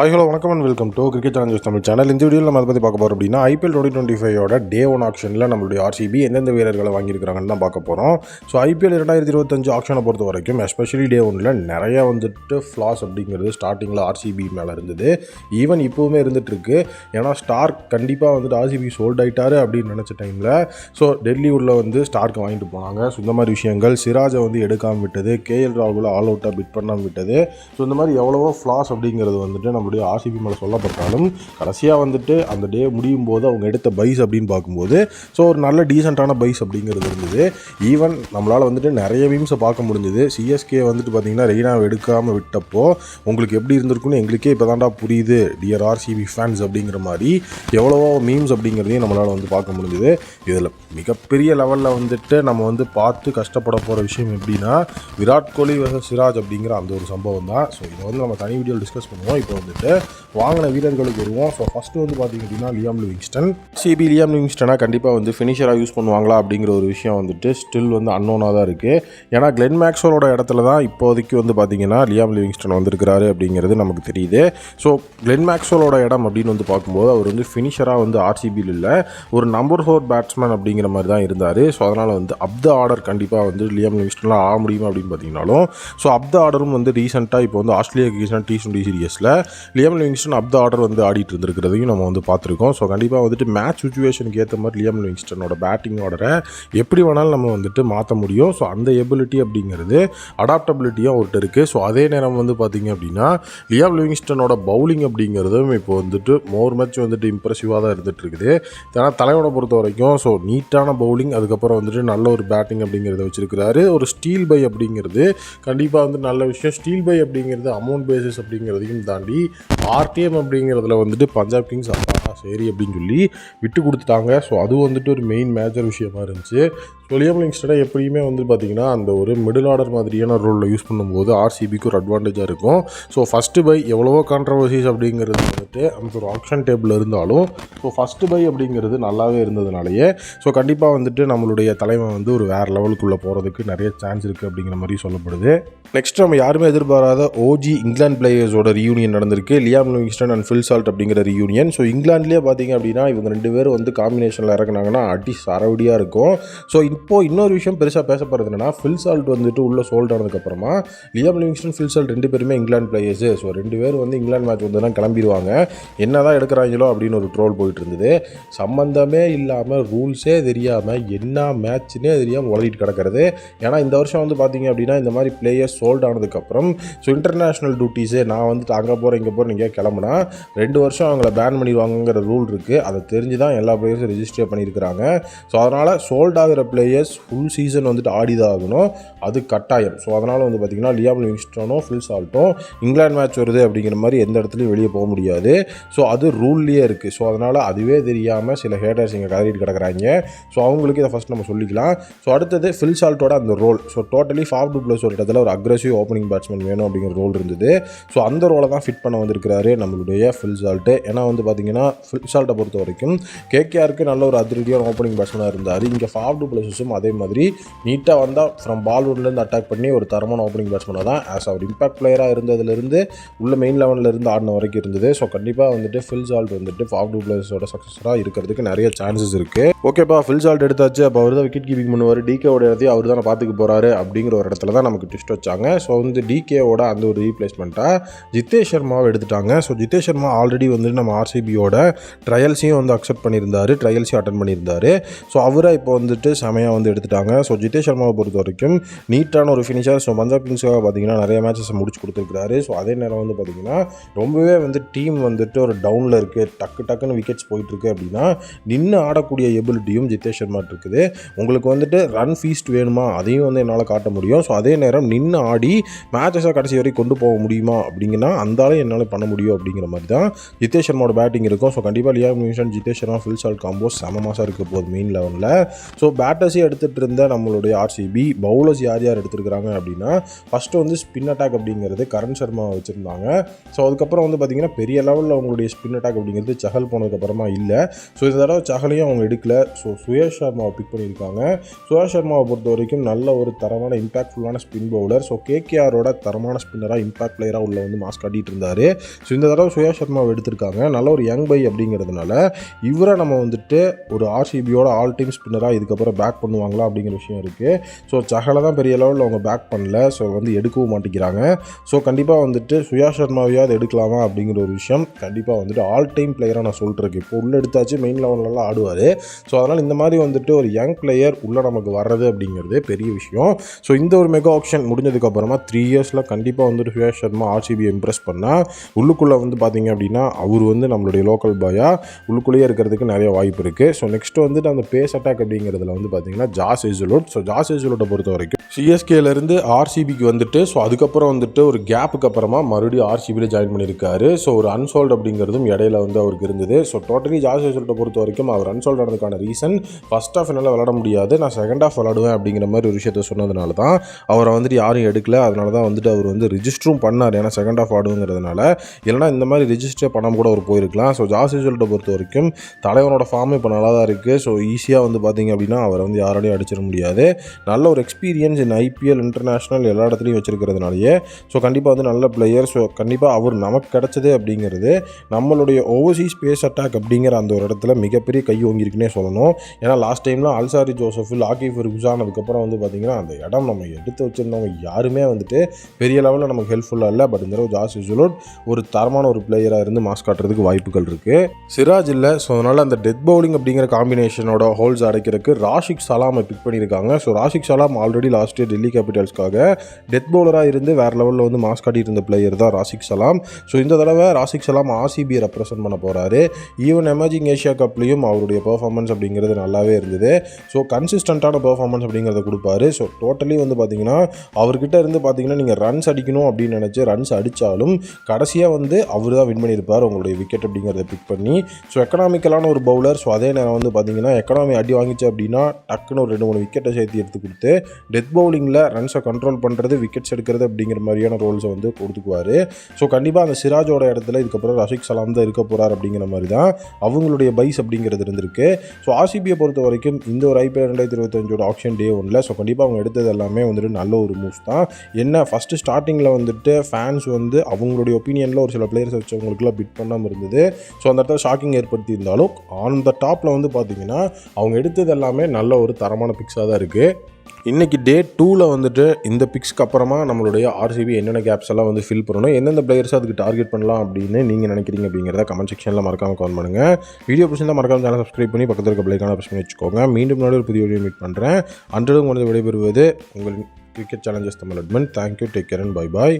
Hi hello வணக்கம் and welcome to cricket channel Tamil channel இந்த வீடியோவில் நம்ம அதை பற்றி பார்க்க போகிறோம் அப்படின்னா ஐபிஎல் டுவெண்ட்டி டுவெண்ட்டி ஃபைவோட டே ஒன் ஆக்ஷனில் நம்மளுடைய ஆர்சிபி எந்தெந்த வீரர்களை வாங்கியிருக்காங்கன்னு தான் பார்க்க போகிறோம் ஸோ ஐபிஎல் ரெண்டாயிரத்தி இருபத்தஞ்சு ஆக்ஷனை பொறுத்த வரைக்கும் எஸ்பெஷலி டே ஒனில் நிறைய வந்துட்டு ஃப்ளாஸ் அப்படிங்கிறது ஸ்டார்டிங்கில் ஆர்சிபி மேலே இருந்தது. ஈவன் இப்போவுமே இருந்துகிட்ருக்கு ஏன்னா ஸ்டார்க் கண்டிப்பாக வந்துட்டு ஆர்சிபி சோல்ட் ஆகிட்டாரு அப்படின்னு நினச்ச டைமில் ஸோ டெல்லி உள்ள வந்து ஸ்டார்க்கு வாங்கிட்டு போனாங்க. ஸோ இந்த மாதிரி விஷயங்கள் சிராஜை வந்து எடுக்காமல் விட்டது. கேஎல் ராகுல ஆல் அவுட்டாக பிட் பண்ணாமல் விட்டது. ஸோ இந்த மாதிரி எவ்வளவோ ஃப்ளாஸ் அப்படிங்கிறது வந்துட்டு நம்மளுடைய ஆர்சிபி மேலே சொல்லப்பட்டாலும் கடைசியாக வந்துட்டு அந்த டே முடியும் போது அவங்க எடுத்த பைஸ் அப்படின்னு பார்க்கும்போது ஸோ ஒரு நல்ல டீசெண்டான பைஸ் அப்படிங்கிறது இருந்தது. ஈவன் நம்மளால் வந்துட்டு நிறைய மீம்ஸை பார்க்க முடிஞ்சது. சிஎஸ்கே வந்துட்டு பார்த்தீங்கன்னா ரெய்னாவை எடுக்காமல் விட்டப்போ உங்களுக்கு எப்படி இருந்திருக்குன்னு எங்களுக்கே இப்போ தாண்டா புரியுது டியர் ஆர்சிபி ஃபேன்ஸ் அப்படிங்கிற மாதிரி எவ்வளவோ மீம்ஸ் அப்படிங்கிறதையும் நம்மளால் வந்து பார்க்க முடிஞ்சுது. இதில் மிகப்பெரிய லெவலில் வந்துட்டு நம்ம வந்து பார்த்து கஷ்டப்பட போகிற விஷயம் எப்படின்னா விராட் கோலி versus சிராஜ் அப்படிங்கிற அந்த ஒரு சம்பவம் தான். ஸோ இதை வந்து நம்ம தனி வீடியோ டிஸ்கஸ் பண்ணுவோம். இப்போ வந்து வந்துட்டு வாங்கின வீரர்களுக்கு வருவோம். ஸோ ஃபஸ்ட்டு வந்து பார்த்திங்க அப்படின்னா லியாம் லிவிங்ஸ்டன் சிபி லியாம் லிவிங்ஸ்டனாக கண்டிப்பாக வந்து ஃபினிஷராக யூஸ் பண்ணுவாங்களா அப்படிங்கிற ஒரு விஷயம் வந்துட்டு ஸ்டில் வந்து அன்னோனாக தான் இருக்குது ஏன்னா கிளென் மேக்ஸோட இடத்துல தான் இப்போதைக்கு வந்து பார்த்திங்கன்னா லியாம் லிவிங்ஸ்டன் வந்திருக்கிறாரு அப்படிங்கிறது நமக்கு தெரியுது. ஸோ கிளென் மேக்ஸோட இடம் அப்படின்னு வந்து பார்க்கும்போது அவர் வந்து ஃபினிஷராக வந்து ஆர்சிபியில் இல்லை. ஒரு நம்பர் ஃபோர் பேட்ஸ்மேன் அப்படிங்கிற மாதிரி தான் இருந்தார். ஸோ அதனால் வந்து அப் த ஆர்டர் கண்டிப்பாக வந்து லியாம் லிவிங்ஸ்டன்லாம் ஆக முடியுமா அப்படின்னு பார்த்தீங்கன்னாலும் ஸோ அப் த ஆர்டரும் வந்து ரீசெண்டாக இப்போ வந்து Australia cricket T twenty சீரியஸில் Liam Livingstone up the order வந்து ஆடிட்டு இருந்திருக்கிறதையும் நம்ம வந்து பார்த்துருக்கோம். ஸோ கண்டிப்பாக வந்துட்டு மேட்ச் சுச்சுவேஷனுக்கு ஏற்ற மாதிரி லியம் லிவிங்ஸ்டனோட பேட்டிங் ஆர்டரை எப்படி வேணாலும் நம்ம வந்துட்டு மாற்ற முடியும். ஸோ அந்த எபிலிட்டி அப்படிங்கிறது அடாப்டபிலிட்டியாக ஒருத்தர் இருக்குது ஸோ அதே நேரம் வந்து பார்த்திங்க அப்படின்னா லியாம் லிவிங்ஸ்டனோட பவுலிங் அப்படிங்கிறதும் இப்போ வந்துட்டு மோர் மேட்ச் வந்துட்டு இம்ப்ரெசிவாக தான் இருந்துகிட்டு இருக்குது. ஏன்னா தலைவனை பொறுத்த வரைக்கும் ஸோ நீட்டான பவுலிங் அதுக்கப்புறம் வந்துட்டு நல்ல ஒரு பேட்டிங் அப்படிங்கிறத வச்சிருக்கிறாரு. ஒரு ஸ்டீல் பை அப்படிங்கிறது கண்டிப்பாக வந்து நல்ல விஷயம். ஸ்டீல் பை அப்படிங்கிறது அமௌண்ட் பேசிஸ் அப்படிங்கிறதையும் தாண்டி ஆர்டிஎம் அப்படிங்கிறதுல வந்துட்டு பஞ்சாப் கிங்ஸ் அப்பா சரி அப்படின்னு சொல்லி விட்டு கொடுத்துட்டாங்க. ஸோ அது வந்துட்டு ஒரு மெயின் மேஜர் விஷயமா இருந்துச்சு. ஸோ லியம் லிங்ஸ்டனை எப்படியுமே வந்து பார்த்திங்கன்னா அந்த ஒரு மிடில் ஆர்டர் மாதிரியான ரோலில் யூஸ் பண்ணும்போது ஆர்சிபிக்கு ஒரு அட்வான்டேஜாக இருக்கும். ஸோ ஃபஸ்ட்டு பை எவ்வளவோ கான்ட்ரவர்சிஸ் அப்படிங்கிறது வந்துட்டு அந்த ஒரு ஆப்ஷன் டேபிள் இருந்தாலும் ஸோ ஃபஸ்ட்டு பை அப்படிங்கிறது நல்லாவே இருந்ததுனாலேயே ஸோ கண்டிப்பாக வந்துட்டு நம்மளுடைய தலைமை வந்து ஒரு வேறு லெவலுக்குள்ளே போகிறதுக்கு நிறைய சான்ஸ் இருக்குது அப்படிங்கிற மாதிரி சொல்லப்படுது. நெக்ஸ்ட் நம்ம யாருமே எதிர்பாராத ஓஜி இங்கிலாந்து பிளேயர்ஸோட ரியூனியன் நடந்திருக்கு. Liam Livingstone and Phil Salt அப்படிங்கிற ரியூனியன் ஸோ இங்கிலாந்து இங்கிலாந்துலேயே பார்த்தீங்க அப்படின்னா இவங்க ரெண்டு பேரும் வந்து காம்பினேஷனில் இறக்குனாங்கன்னா அடி சரவடியாக இருக்கும். ஸோ இப்போது இன்னொரு விஷயம் பெருசாக பேசப்படுறது என்னன்னா ஃபில் சால்ட் வந்துட்டு உள்ளே சோல்ட் ஆனதுக்கப்புறமா லியாம் லிவிங்ஸ்டன் ஃபில் சால்ட் ரெண்டு பேருமே இங்கிலாந்து பிளேயர்ஸு ஸோ ரெண்டு பேர் வந்து இங்கிலாந்து மேட்ச் வந்து கிளம்பிடுவாங்க. என்ன தான் எடுக்கிறாங்களோ அப்படின்னு ஒரு ட்ரோல் போயிட்டு இருந்தது. சம்மந்தமே இல்லாமல் ரூல்ஸே தெரியாமல் என்ன மேட்ச்னே தெரியாமல் உளறிட்டு கிடக்கிறது. ஏன்னா இந்த வருஷம் வந்து பார்த்தீங்க அப்படின்னா இந்த மாதிரி பிளேயர்ஸ் சோல்ட் ஆனதுக்கப்புறம் ஸோ இன்டர்நேஷ்னல் டியூட்டிஸே நான் வந்துட்டு அங்கே போகிறேன் இங்கே போகிறேன் நீங்கள் கிளம்புனா ரெண்டு வருஷம் அவங்கள பேன் பண்ணிடுவாங்க பண்ணிடுவாங்கங்கிற ரூல் இருக்குது அதை தெரிஞ்சு தான் எல்லா பிளேயர்ஸும் ரிஜிஸ்டர் பண்ணியிருக்கிறாங்க. ஸோ அதனால் சோல்ட் ஆகிற பிளேயர்ஸ் ஃபுல் சீசன் வந்துட்டு ஆடி தான் ஆகணும் அது கட்டாயம். ஸோ அதனால் வந்து பார்த்திங்கன்னா லியாம் விங்ஸ்டனும் ஃபில் சால்ட்டும் இங்கிலாந்து மேட்ச் வருது அப்படிங்கிற மாதிரி எந்த இடத்துலையும் வெளியே போக முடியாது. ஸோ அது ரூல்லையே இருக்குது ஸோ அதனால் அதுவே தெரியாமல் சில ஹேட்டர்ஸ் இங்கே கதறிட்டு கிடக்குறாங்க. ஸோ அவங்களுக்கு இதை ஃபஸ்ட் நம்ம சொல்லிக்கலாம். ஸோ அடுத்தது ஃபில் சால்ட்டோட அந்த role so totally Faf du Plessis ஒரு இடத்துல ஒரு அக்ரெசிவ் ஓப்பனிங் பேட்ஸ்மேன் வேணும் அப்படிங்கிற ரோல் இருந்தது. ஸோ அந்த ரோலை தான் ஃபிட் பண்ண வந்திருக்கிறாரு நம்மளுடைய ஃபில் சால்ட்டு ஏன்னா வந்து பார்த்திங்கன்னா ஃபில் பொறுத்த வரைக்கும் கேகேஆருக்கு நல்ல ஒரு அதிரடியான ஓப்பனிங் பேட்ஸ்மேனாக இருந்தார். இங்கே ஃபாஃப் டூ ப்ளஸஸும் அதே மாதிரி நீட்டாக வந்தால் ஃப்ரம் பால்வுட்லேருந்து அட்டாக் பண்ணி ஒரு தரமான ஓப்பனிங் பேட்ஸ்மேனாக தான் ஆஸ் அவர் இம்பாக்ட் பிளேயராக இருந்ததுலேருந்து உள்ள மெயின் லெவனில் இருந்து ஆடின வரைக்கும் இருந்தது. ஸோ கண்டிப்பாக வந்துட்டு ஃபில் சால்ட் வந்துட்டு ஃபாஃப் டூ பிளேயர்ஸோட சக்ஸஸராக இருக்கிறதுக்கு நிறைய சான்சஸ் இருக்குது ஓகேப்பா ஃபில் சால்ட் எடுத்தாச்சு. அப்போ அவர் தான் விக்கெட் கீப்பிங் பண்ணுவார் டிகேவோட இடத்தையும் அவர் தான் பார்த்துக்க போகிறாரு அப்படிங்கிற ஒரு இடத்துல தான் நமக்கு ட்விஸ்ட் வச்சாங்க. ஸோ வந்து டிகேவோட அந்த ஒரு ரீப்ளேஸ்மெண்ட்டாக ஜித்தேஷ் சர்மாவை எடுத்துட்டாங்க. ஸோ ஜித்தேஷ் சர்மா ஆல்ரெடி வந்து நம்ம ஆர்சிபியோட ட்ரையல்ஸையும் வந்து அக்செப்ட் பண்ணியிருந்தார் ட்ரையல்ஸையும் அட்டன் பண்ணியிருந்தாரு. ஸோ அவரை இப்போ வந்துட்டு செமையாக வந்து எடுத்துட்டாங்க. ஸோ ஜிதேஷ் சர்மாவை பொறுத்த வரைக்கும் நீட்டான ஒரு ஃபினிஷர் ஸோ பஞ்சாப் கிங்ஸாக பார்த்தீங்கன்னா நிறைய மேட்சஸ் முடிச்சு கொடுத்துருக்காரு ஸோ அதே நேரம் வந்து பார்த்தீங்கன்னா ரொம்பவே வந்து டீம் வந்துட்டு ஒரு டவுனில் இருக்குது டக்கு டக்குன்னு விக்கெட்ஸ் போயிட்டுருக்கு அப்படின்னா நின்று ஆடக்கூடிய எபிலிட்டியும் ஜிதேஷ் சர்மா இருக்குது. உங்களுக்கு வந்துட்டு ரன் ஃபீஸ்ட் வேணுமா? அதையும் வந்து என்னால் காட்ட முடியும். ஸோ அதே நேரம் நின்று ஆடி மேட்சஸை கடைசி வரைக்கும் கொண்டு போக முடியுமா அப்படிங்கன்னா அந்தாலும் என்னால் பண்ண முடியும் அப்படிங்கிற மாதிரி தான் ஜிதேஷ் சர்மாவோட பேட்டிங் இருக்கும். ஸோ கண்டிப்பாக லியா மியூஷன் Jitesh Sharma Phil Salt combo செம மாதம் இருக்க போகுது மெயின் லெவலில் ஸோ பேட்டர்ஸே எடுத்துகிட்டு இருந்த நம்மளுடைய ஆர்சிபி பவுலர்ஸ் யார் யார் எடுத்துருக்காங்க அப்படின்னா ஃபஸ்ட்டு வந்து ஸ்பின் அட்டாக் அப்படிங்கிறது கரண் சர்மா வச்சுருந்தாங்க. ஸோ அதுக்கப்புறம் வந்து பார்த்திங்கன்னா பெரிய லெவலில் அவங்களுடைய ஸ்பின் அட்டாக் அப்படிங்கிறது சஹல் போனதுக்கப்புறமா இல்லை. ஸோ இந்த தடவை சஹலையும் அவங்க எடுக்கல. ஸோ சுயேஷ் சர்மாவை பிக் பண்ணியிருக்காங்க. சுயேஷ் சர்மாவை பொறுத்த வரைக்கும் நல்ல ஒரு தரமான இம்பாக்ட்ஃபுல்லான ஸ்பின் பவுலர் ஸோ கேகேஆரோட தரமான ஸ்பின்னராக இம்பாக்ட் பிளேயராக உள்ள வந்து மாஸ்க் காட்டிகிட்டு இருந்தார். ஸோ இந்த தடவை சுயேஷ் சர்மாவை எடுத்திருக்காங்க. நல்ல ஒரு யங் பை அப்படிங்கிறதுனால இவரை நம்ம வந்துட்டு ஒரு ஆர்சிபியோட ஆல் டைம் ஸ்பின்னராக இதுக்கப்புறம் பேக் பண்ணுவாங்களா அப்படிங்கிற விஷயம் இருக்குது ஸோ சஹலை தான் பெரிய லெவலில் அவங்க பேக் பண்ணல. ஸோ வந்து எடுக்கவும் மாட்டேங்கிறாங்க. ஸோ கண்டிப்பாக வந்துட்டு சுயா சர்மாவையாவது எடுக்கலாமா அப்படிங்கிற ஒரு விஷயம் கண்டிப்பாக வந்துட்டு ஆல் டைம் பிளேயராக நான் சொல்லிட்டுருக்கு இப்போ உள்ள எடுத்தாச்சு மெயின் லெவலெலாம் ஆடுவார். ஸோ அதனால் இந்த மாதிரி வந்துட்டு ஒரு யங் பிளேயர் உள்ளே நமக்கு வர்றது அப்படிங்கிறது பெரிய விஷயம். ஸோ இந்த ஒரு மெகா ஆப்ஷன் முடிஞ்சதுக்கப்புறமா த்ரீ இயர்ஸில் கண்டிப்பாக வந்துட்டு சுயா சர்மா ஆர்சிபி இம்ப்ரெஸ் பண்ணால் உள்ளுக்குள்ளே வந்து பார்த்தீங்க அப்படின்னா அவர் வந்து நம்மளுடைய லோக்கல் பாயாக உள்ளுக்குள்ளேயே இருக்கிறதுக்கு நிறைய வாய்ப்பு இருக்குது ஸோ நெக்ஸ்ட் வந்துட்டு அந்த பேஸ் அட்டாக் அப்படிங்கிறதுல வந்து பார்த்தீங்கன்னா ஜாஸ் எஜுலோட் ஸோ ஜாஸ் எஜுலோட்டை பொறுத்த வரைக்கும் சிஎஸ்கேலேருந்து ஆர்சிபிக்கு வந்துட்டு ஸோ அதுக்கப்புறம் வந்துட்டு ஒரு கேப்புக்கு அப்புறமா மறுபடியும் ஆர்சிபியில் ஜாயின் பண்ணியிருக்காரு. ஸோ ஒரு அன்சோல்டு அப்படிங்கிறதும் இடையில வந்து அவருக்கு இருந்தது. ஸோ டோட்டலி ஜாஸ் எஜுலோட்டை பொறுத்த வரைக்கும் அவர் அன்சால்வ் ஆனதுக்கான ரீசன் ஃபஸ்ட் ஆஃப் என்னால் விளாட முடியாது. நான் செகண்ட் ஆஃப் விளாடுவேன் அப்படிங்கிற மாதிரி ஒரு விஷயத்த சொன்னதுனால தான் அவரை வந்துட்டு யாரும் எடுக்கல. அதனால தான் வந்துட்டு அவர் வந்து ரிஜிஸ்டரும் பண்ணார். ஏன்னா செகண்ட் ஆஃப் ஆடுங்கிறதுனால இல்லைனா இந்த மாதிரி ரிஜிஸ்டர் பண்ணாமல் கூட அவர் போயிருக்கலாம். ஸோ ஜாஸ் ரிசல்ட்டை பொறுத்த வரைக்கும் தலைவனோட ஃபார்ம் இப்போ நல்லா தான் இருக்குது ஸோ ஈஸியாக வந்து பார்த்தீங்க அப்படின்னா அவரை வந்து யாராலையும் அடிச்சிட முடியாது. நல்ல ஒரு எக்ஸ்பீரியன்ஸ் இன் ஐபிஎல் இன்டர்நேஷ்னல் எல்லா இடத்துலையும் வச்சிருக்கிறதுனாலயே ஸோ கண்டிப்பாக வந்து நல்ல பிளேயர் ஸோ கண்டிப்பாக அவர் நமக்கு கிடச்சது அப்படிங்கிறது நம்மளுடைய ஓவர்சீஸ் ஸ்பேஸ் அட்டாக் அப்படிங்கிற அந்த ஒரு இடத்துல மிகப்பெரிய கை ஓங்கியிருக்குன்னே சொல்லணும். ஏன்னா லாஸ்ட் டைம்லாம் அல்சாரி ஜோசஃப் ஆகிஃப் ஃபெர்குசான் அதுக்கப்புறம் வந்து பார்த்திங்கன்னா அந்த இடம் நம்ம எடுத்து வச்சுருந்தவங்க யாருமே வந்துட்டு பெரிய லெவலில் நமக்கு ஹெல்ப்ஃபுல்லாக இல்லை. பட் இந்த ஜாஸ் யூசுலோட் ஒரு தரமான ஒரு பிளேயராக இருந்து மாஸ் காட்டுறதுக்கு வாய்ப்புகள் இருக்குது சிராஜ் இல்லை ஸோ அதனால் அந்த டெத் பவுலிங் அப்படிங்கிற காம்பினேஷனோட ஹோல்ஸ் அடைக்கிறதுக்கு ராஷிக் சலாமை பிக் பண்ணியிருக்காங்க so Rasikh Salam already last year Delhi கேபிட்டல்ஸ்க்காக death பவுலராக இருந்து வேறு லெவலில் வந்து மாஸ் காட்டிட்டு இருந்த பிளேயர் தான் ராஷிக் சலாம். ஸோ இந்த தடவை ராஷிக் சலாம் ஆர்சிபியை ரெப்ரசென்ட் பண்ண போகிறாரு ஈவன் எமர்ஜிங் ஏஷியா கப்லேயும் அவருடைய பர்ஃபார்மன்ஸ் அப்படிங்கிறது நல்லாவே இருந்தது. ஸோ கன்சிஸ்டண்ட்டான பர்ஃபார்மன்ஸ் அப்படிங்கிறத கொடுப்பாரு. ஸோ டோட்டலி வந்து பார்த்தீங்கன்னா அவர்கிட்ட இருந்து பார்த்தீங்கன்னா நீங்கள் ரன்ஸ் அடிக்கணும் அப்படின்னு நினச்சி ரன்ஸ் அடித்தாலும் கடைசியாக வந்து அவர் தான் வின் பண்ணியிருப்பார் உங்களுடைய விக்கெட் அப்படிங்கிறத பிக் பண்ணி ஸோ எக்கனாமிக்கலான ஒரு பவுலர் ஸோ அதே நேரம் வந்து பார்த்தீங்கன்னா எக்கனாமி அடி வாங்கிச்சு அப்படின்னா டக்குன்னு ஒரு ரெண்டு மூணு விக்கெட்டை சேர்த்து எடுத்து கொடுத்து டெத் பவுலிங்கில் ரன்ஸை கண்ட்ரோல் பண்ணுறது விக்கெட்ஸ் எடுக்கிறது அப்படிங்கிற மாதிரியான ரோல்ஸை வந்து கொடுத்துக்குவார். ஸோ கண்டிப்பாக அந்த சிராஜோட இடத்துல இதுக்கப்புறம் ரஷிக் சலாம் தான் இருக்க போகிறார் அப்படிங்கிற மாதிரி தான் அவங்களுடைய பைஸ் அப்படிங்கிறது இருந்திருக்கு. ஸோ ஆர்சிபியை பொறுத்த வரைக்கும் இந்த ஒரு ஐபிஎல் ரெண்டாயிரத்தி இருபத்தஞ்சோட ஆப்ஷன் டே ஒன்றில் ஸோ கண்டிப்பாக அவங்க எடுத்தது எல்லாமே வந்துட்டு நல்ல ஒரு மூவ்ஸ் தான். என்ன ஃபஸ்ட்டு ஸ்டார்டிங்கில் வந்துட்டு ஃபேன்ஸ் வந்து அவங்களுடைய ஒப்பீனியனில் ஒரு சில பிளேயர்ஸ் வச்சவங்களுக்குலாம் பிட் பண்ணாமல் இருந்தது. ஸோ அந்த இடத்துல ஷாக்கிங் ஏற்படுத்தி இருந்தாலும் ஆன் த டாப்பில் வந்து பார்த்தீங்கன்னா அவங்க எடுத்தது எல்லாமே நல்ல ஒரு தரமான பிக்ஸாக தான் இருக்குது இன்றைக்கி டே டூவில் வந்துட்டு இந்த பிக்ஸ்க்கு அப்புறமா நம்மளுடைய ஆர்சிபி என்னென்ன கேப்ஸ் எல்லாம் வந்து ஃபில் பண்ணணும் எந்தெந்த பிளேயர்ஸ் அதுக்கு டார்கெட் பண்ணலாம் அப்படின்னு நீங்கள் நினைக்கிறீங்க அப்படிங்கிறத கமெண்ட் செக்ஷனில் மறக்காமல் கமெண்ட் பண்ணுங்கள் வீடியோ பிடிச்சிருந்தா மறக்காமல் சேனல் சப்ஸ்கிரைப் பண்ணி பக்கத்தில் இருக்க பிளேக்கான பிரச்சனை பண்ணி வச்சுக்கோங்க. மீண்டும் முன்னாடி ஒரு புதிய வீடியோ மீட் பண்ணுறேன் அன்றும் கொஞ்சம் விடைபெறுவது உங்கள் cricket challenges Tamil அட்மெண்ட் thank you take care and bye bye